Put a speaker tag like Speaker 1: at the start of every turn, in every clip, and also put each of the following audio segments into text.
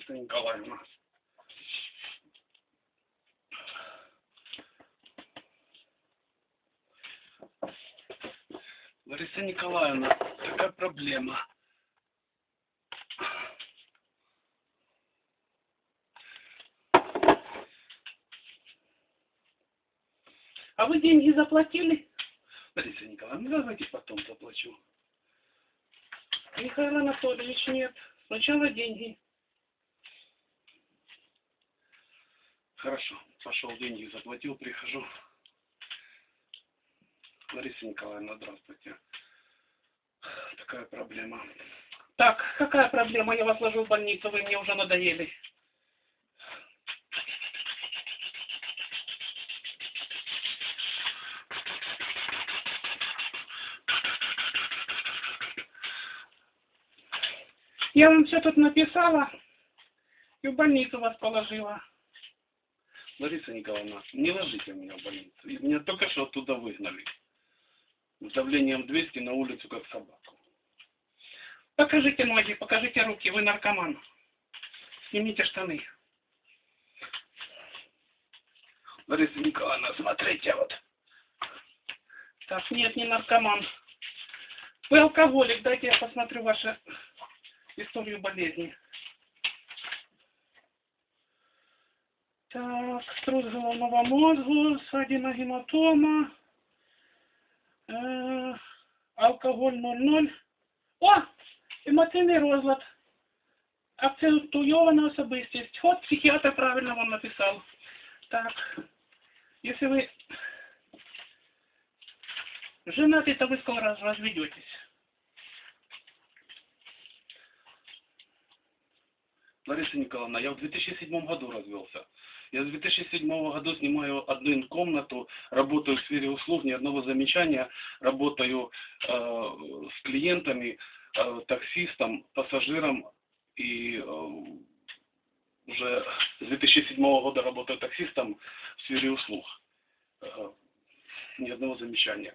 Speaker 1: Лариса Николаевна. Лариса Николаевна, такая проблема.
Speaker 2: А вы деньги заплатили?
Speaker 1: Лариса Николаевна, давайте потом заплачу.
Speaker 2: Михаил Анатольевич, нет. Сначала деньги.
Speaker 1: Хорошо, пошел деньги заплатил, прихожу. Лариса Николаевна, здравствуйте. Такая проблема.
Speaker 2: Так, какая проблема? Я вас ложу в больницу, вы мне уже надоели. Я вам все тут написала и в больницу вас положила.
Speaker 1: Лариса Николаевна, не ложите меня в больницу. Меня только что оттуда выгнали. С давлением 200 на улицу, как собаку.
Speaker 2: Покажите ноги, покажите руки, вы наркоман. Снимите штаны.
Speaker 1: Лариса Николаевна, смотрите, вот.
Speaker 2: Так, нет, не наркоман. Вы алкоголик, дайте я посмотрю вашу историю болезни. Так, струс головного мозгу, ссадина гематома, е, алкоголь 0,0. О, емоційний розлад. Акцентуйована особистість. От психіатр правильно вам написав. Так, если вы женаты, то вы скоро разведетесь.
Speaker 1: Лариса Николаевна, я в 2007 году развелся. Я с 2007 года снимаю одну комнату, работаю в сфере услуг, ни одного замечания, работаю э, с клиентами, э, таксистом, пассажиром и э, уже с 2007 года работаю таксистом в сфере услуг. Э, ни одного замечания.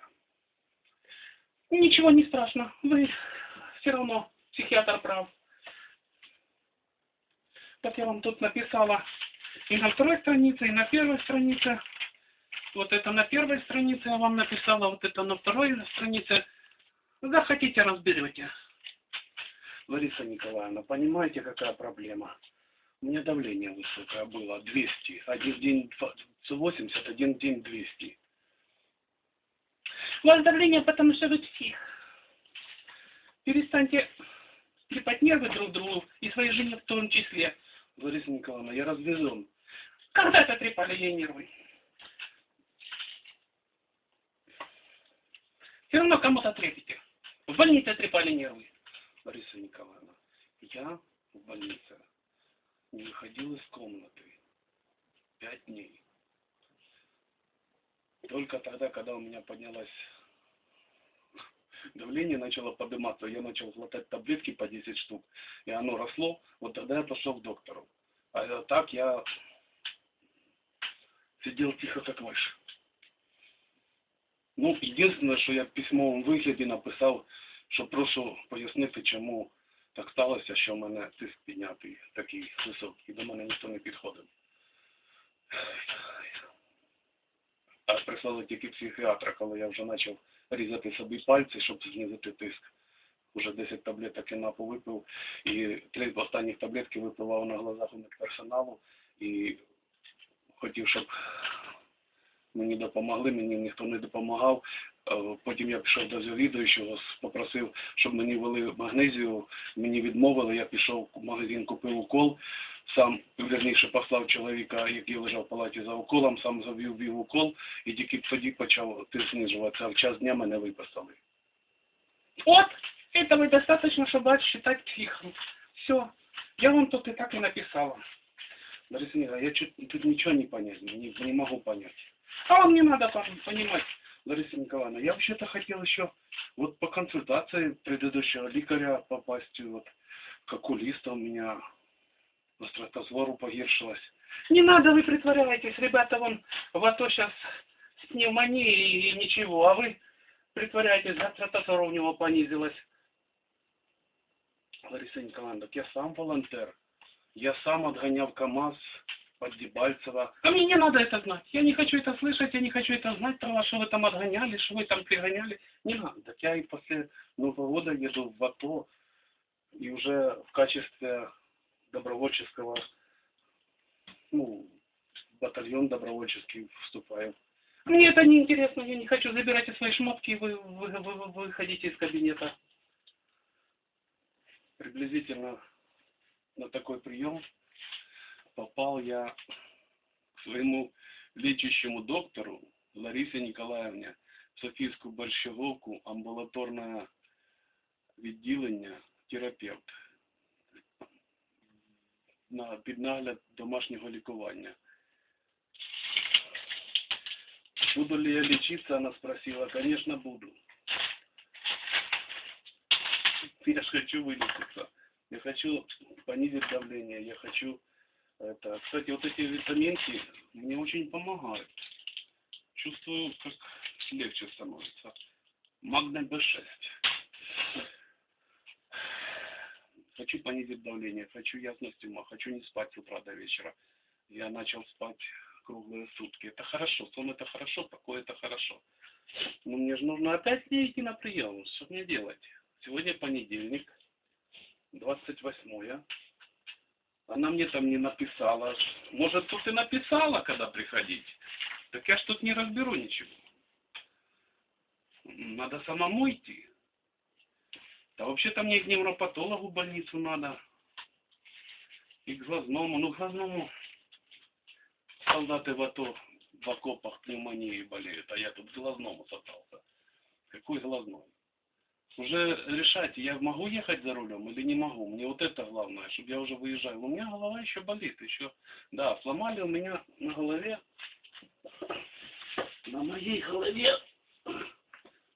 Speaker 2: Ничего не страшно. Вы все равно психиатр прав. Так я вам тут написала и на второй странице, и на первой странице. Вот это на первой странице я вам написала, вот это на второй странице. Захотите, разберете.
Speaker 1: Лариса Николаевна, понимаете, какая проблема? У меня давление высокое было, 200. Один день 80, один день 200.
Speaker 2: У вас давление, потому что вы псих. Перестаньте трепать нервы друг другу и своей жене в том числе.
Speaker 1: Лариса Николаевна, я развезен.
Speaker 2: Когда это трепали ей нервы? Все равно кому-то трепите. В больнице трепали нервы.
Speaker 1: Лариса Николаевна, я в больнице не выходил из комнаты пять дней. Только тогда, когда у меня поднялось давление, начало подниматься, я начал глотать таблетки по 10 штук, и оно росло, вот тогда я пошел к доктору. А так я сидел тихо, как мышь. Ну, единственное, що я в письмовому вигляді написав, що прошу пояснити, чому так сталося, що в мене тиск піднятий такий високий, до мене ніхто не підходив. А прислали тільки психіатра, коли я вже почав різати собі пальці, щоб знизити тиск. Уже 10 таблеток я напу випив, і три останніх таблетки випивав на глазах у медперсоналу, і хотів, щоб мені допомогли, мені ніхто не допомагав. Е, Потім я пішов до завідуючого, попросив, щоб мені ввели магнезію, мені відмовили, я пішов в магазин, купив укол, сам, вірніше, послав чоловіка, який лежав в палаті за уколом, сам завів вів укол, і тільки тоді почав а в час дня мене виписали.
Speaker 2: Вот, этого достаточно, чтобы вас считать психом. Все. Я вам тут и так и написала.
Speaker 1: Лариса Николаевна, я чуть, тут ничего не понять, не, не могу понять.
Speaker 2: А вам не надо пон- понимать.
Speaker 1: Лариса Николаевна, я вообще-то хотел еще вот по консультации предыдущего лекаря попасть, вот, к окулисту у меня острота погіршилась.
Speaker 2: Не надо, вы притворяетесь. Ребята, вон, в АТО сейчас с пневмонией и ничего, а вы притворяетесь, гастротозор у него понизилась.
Speaker 1: Лариса Николаевна, так я сам волонтер. Я сам отгонял КАМАЗ под Дебальцево.
Speaker 2: А мне не надо это знать. Я не хочу это слышать, я не хочу это знать про вас, что вы там отгоняли, что вы там пригоняли. Не надо.
Speaker 1: Так я и после Нового года еду в АТО и уже в качестве добровольческого, ну, батальон добровольческий вступаю.
Speaker 2: Мне это не интересно, я не хочу. Забирайте свои шмотки, и вы, вы, вы, вы выходите из кабинета.
Speaker 1: Приблизительно на такой прием попал я к своему лечащему доктору Ларисе Николаевне в Софійську Борщаговку, амбулаторне відділення, терапевт на під нагляд домашнього лікування. Буду ли я лечиться, она спросила. Конечно, буду. Я же хочу вылечиться. Я хочу понизить давление. Я хочу это. Кстати, вот эти витаминки мне очень помогают. Чувствую, как легче становится. Магний Б6. Хочу понизить давление, хочу ясность ума, хочу не спать с утра до вечера. Я начал спать круглые сутки. Это хорошо, сон это хорошо, покой это хорошо. Но мне же нужно опять идти на прием. Что мне делать? Сегодня понедельник, 28 Она мне там не написала. Может, тут и написала, когда приходить. Так я ж тут не разберу ничего. Надо самому идти. Да вообще-то мне к невропатологу в больницу надо. И к глазному. Ну, к глазному солдаты в АТО в окопах пневмонией болеют, а я тут к глазному сопался. Какой глазной? Уже решайте, я могу ехать за рулем или не могу. Мне вот это главное, чтобы я уже выезжал. У меня голова еще болит, еще. Да, сломали у меня на голове, на моей голове,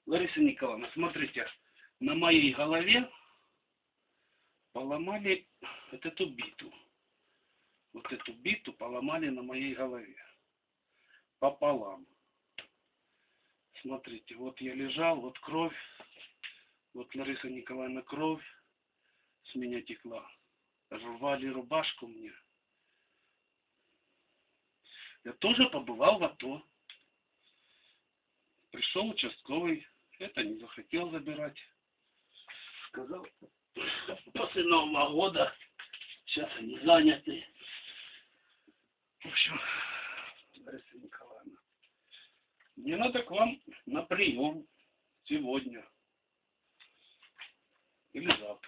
Speaker 1: Лариса Николаевна, смотрите, на моей голове поломали вот эту биту. Вот эту биту поломали на моей голове. Пополам. Смотрите, вот я лежал, вот кровь, вот Лариса Николаевна кровь с меня текла. Рвали рубашку мне. Я тоже побывал в АТО. Пришел участковый, это не захотел забирать. Сказал, после Нового года, сейчас они заняты. В общем, Лариса Николаевна, мне надо к вам на прием сегодня Himmelsaft.